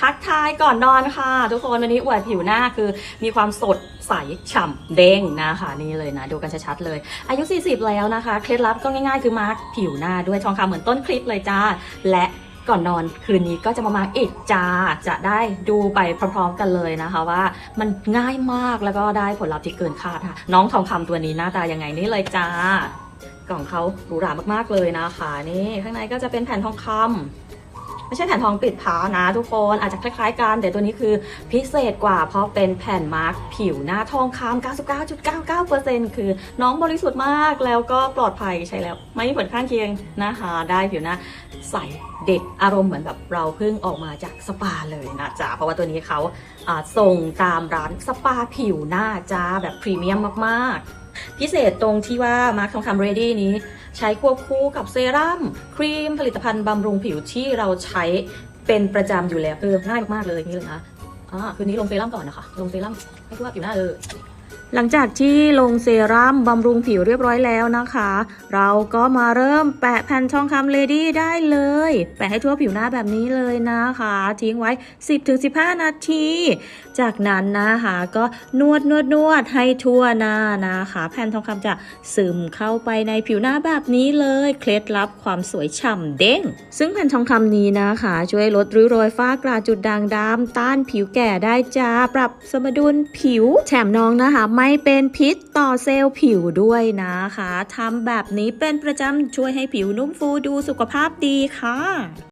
ทักทายก่อนนอนค่ะ ทุกคนวันนี้อวดผิวหน้าคือมีความสดใสฉ่ำเด้งนะคะนี่เลยนะ ดูกันชัดๆเลย อายุ 40 แล้วนะคะ เคล็ดลับก็ง่ายๆ คือมาร์คผิวหน้าด้วยทองคำเหมือนต้นคลิปเลยจ้า และก่อนนอนคืนนี้ก็จะมามาอีกจ้าจะได้ดูไปพร้อมๆกันเลยนะคะว่ามันง่ายมากแล้วก็ได้ผลลัพธ์ที่เกินคาดค่ะน้องทองคำตัวนี้หน้าตายังไงนี่เลยจ้ากล่องเขาหรูหรามากๆเลยนะคะ นี่ข้างในก็จะเป็นแผ่นทองคำ ไม่ใช่แผ่นทองปิดพ้านะทุกคนอาจจะคล้ายๆกัน แต่ตัวนี้คือพิเศษกว่าเพราะเป็นแผ่นมาร์กผิวหน้าทองคำ99.99%คือน้องบริสุทธิ์มากแล้วก็ปลอดภัยใช้แล้ว ไม่มีผลข้างเคียงนะคะได้ผิวหน้าใสเด็กอารมณ์เหมือนแบบเราเพิ่งออกมาจากสปาเลยนะจ๊ะเพราะว่าตัวนี้เขาอ่าส่งตามร้านสปาผิวหน้าจ้าแบบพรีเมียมมากๆ พิเศษตรงที่ว่ามาร์คทองคำเรดี้นี้ ใช้ควบคู่กับเซรั่มครีมผลิตภัณฑ์บำรุงผิวที่เราใช้เป็นประจำอยู่แล้วเออง่ายมากๆเลยนี่เลยนะอ่าคืนนี้ลงเซรั่มก่อนนะคะลงเซรั่มให้ทั่วผิวหน้าเลย หลังจากที่ลงเซรั่มบำรุงผิวเรียบร้อยแล้วนะคะ เราก็มาเริ่มแปะแผ่นทองคำเลดี้ได้เลย แปะให้ทั่วผิวหน้าแบบนี้เลยนะคะ ทิ้งไว้ 10-15 นาที จากนั้นนะคะก็นวดนวดนวดให้ทั่วหน้านะคะ แผ่นทองคำจะซึมเข้าไปในผิวหน้าแบบนี้เลย เคล็ดลับความสวยฉ่ำเด้ง ซึ่งแผ่นทองคำนี้นะคะ ช่วยลดริ้วรอยฝ้ากระจุดด่างดำต้านผิวแก่ได้จ้าปรับสมดุลผิวแถมน้องนะคะไม่เป็นพิษต่อเซลล์ผิวด้วยนะคะทำแบบนี้เป็นประจำช่วยให้ผิวนุ่มฟูดูสุขภาพดีค่ะ